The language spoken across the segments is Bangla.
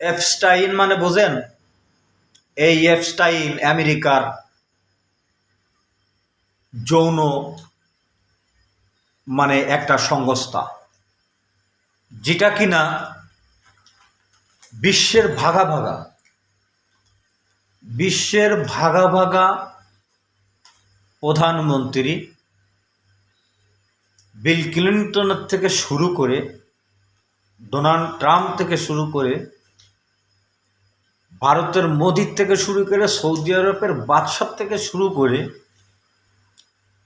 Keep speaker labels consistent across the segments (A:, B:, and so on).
A: এফস্টাইন মানে বোঝেন? এই এফস্টাইন আমেরিকার যৌন মানে একটা সংস্থা। যেটা কিনা বিশ্বের ভাগা ভাগা, বিশ্বের ভাগা ভাগা প্রধানমন্ত্রী বিল ক্লিন্টনের থেকে শুরু করে ডোনাল্ড ট্রাম্প থেকে শুরু করে ভারতের মোদির থেকে শুরু করে সৌদি আরবের বাদশাহ থেকে শুরু করে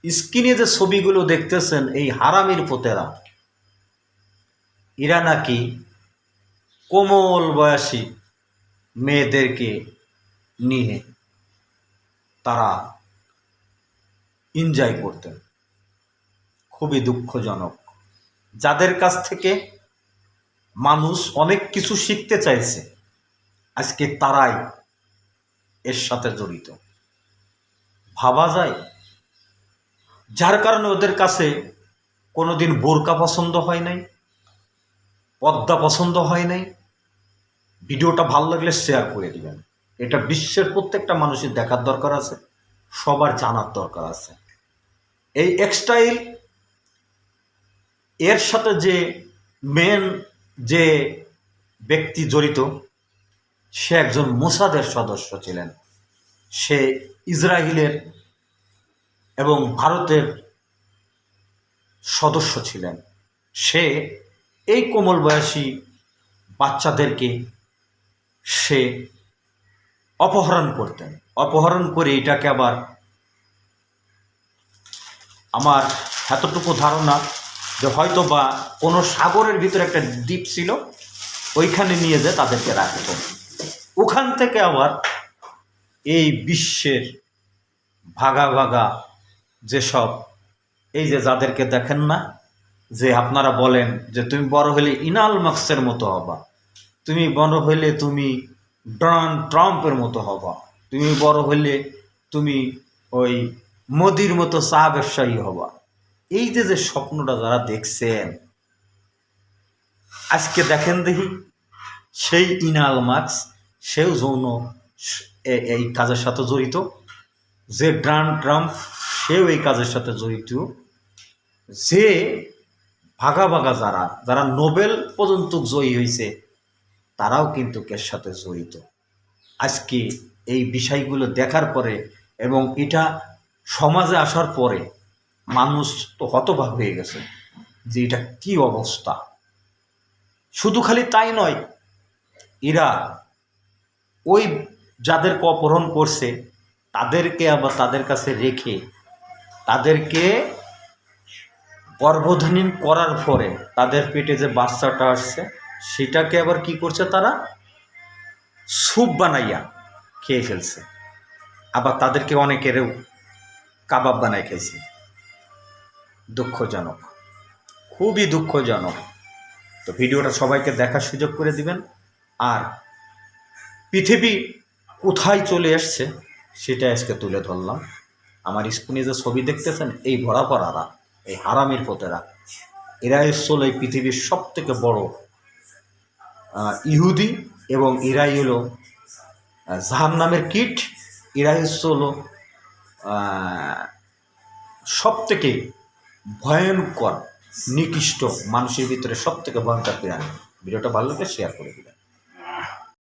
A: স্ক্রিনে যে ছবিগুলো দেখতেছেন, এই হারামির পোতেরা, এরা নাকি কোমল বয়সী মেয়েদেরকে নিয়ে তারা এনজয় করতেন। খুবই দুঃখজনক। যাদের কাছ থেকে মানুষ অনেক কিছু শিখতে চাইছে আজকে তারাই এর সাথে জড়িত। ভাবা যায়, যার কারণে ওদের কাছে কোনোদিন বোরকা পছন্দ হয় নাই, পদ্মা পছন্দ হয় নাই। ভিডিওটা ভালো লাগলে শেয়ার করে দিবেন। এটা বিশ্বের প্রত্যেকটা মানুষের দেখার দরকার আছে, সবার জানার দরকার আছে। এই এক্সটাইল এর সাথে যে মেন যে ব্যক্তি জড়িত সে একজন মোসাদের সদস্য ছিলেন। সে ইসরায়েলের এবং ভারতের সদস্য ছিলেন। সে এই কোমল বয়সী বাচ্চাদেরকে সে অপহরণ করতেন। অপহরণ করে এটাকে আবার আমার এতটুকু ধারণা যে হয়তো বা কোনো সাগরের ভিতরে একটা দ্বীপ ছিল, ওইখানে নিয়ে যেয়ে তাদেরকে রাখত ওখান থেকে আবার এই বিশ্বের ভাগা ভাগা যেসব, এই যে যাদেরকে দেখেন না, যে আপনারা বলেন যে তুমি বড় হলে ইনাল মার্কসের মতো হবা, তুমি বড় হলে তুমি ডোনাল্ড ট্রাম্পের মতো হবা, তুমি বড় হলে তুমি ওই মোদির মতো চা ব্যবসায়ী হবা। এই যে যে স্বপ্নটা যারা দেখছেন, আজকে দেখেন দেখি, সেই ইনাল মার্কস সেও যৌন এই কাজের সাথে জড়িত। যে ড্রান ট্রাম্প সেও এই কাজের সাথে জড়িত। যে ভাগা ভাগা যারা যারা নোবেল পর্যন্ত জয়ী হয়েছে তারাও কিন্তু এর সাথে জড়িত। আজকে এই বিষয়গুলো দেখার পরে এবং এটা সমাজে আসার পরে মানুষ তো হতবাক হয়ে গেছে যে এটা কি অবস্থা। শুধু খালি তাই নয়, এরা ওই যাদেরকে অপহরণ করছে, তাদেরকে আবার তাদের কাছে রেখে, তাদেরকে গর্ভধারণ করার পরে তাদের পেটে যে বাচ্চাটা আসছে, সেটাকে আবার কি করছে তারা? স্যুপ বানাইয়া খেয়ে ফেলছে। আবার তাদেরকে অনেকেরও কাবাব বানাই খেয়েছে দুঃখজনক। খুবই দুঃখজনক। তো ভিডিওটা সবাইকে দেখার সুযোগ করে দিবেন। আর পৃথিবী কোথায় চলে আসছে সেটা আজকে তুলে ধরলাম। আমার স্ক্রিনে যে ছবি দেখতেছেন, এই ভরা পড়ারা এই হারামির পোতেরা, এরা এসছিল এই পৃথিবীর সব থেকে বড় ইহুদি এবং এরাই হলো জাহান নামের কীট, এরাই হলো সব থেকে ভয়ঙ্কর, নিকৃষ্ট মানুষের ভিতরে সব থেকে ভয়ঙ্কর প্রাণী। ভিডিওটা ভালো লাগে শেয়ার করে দিবেন।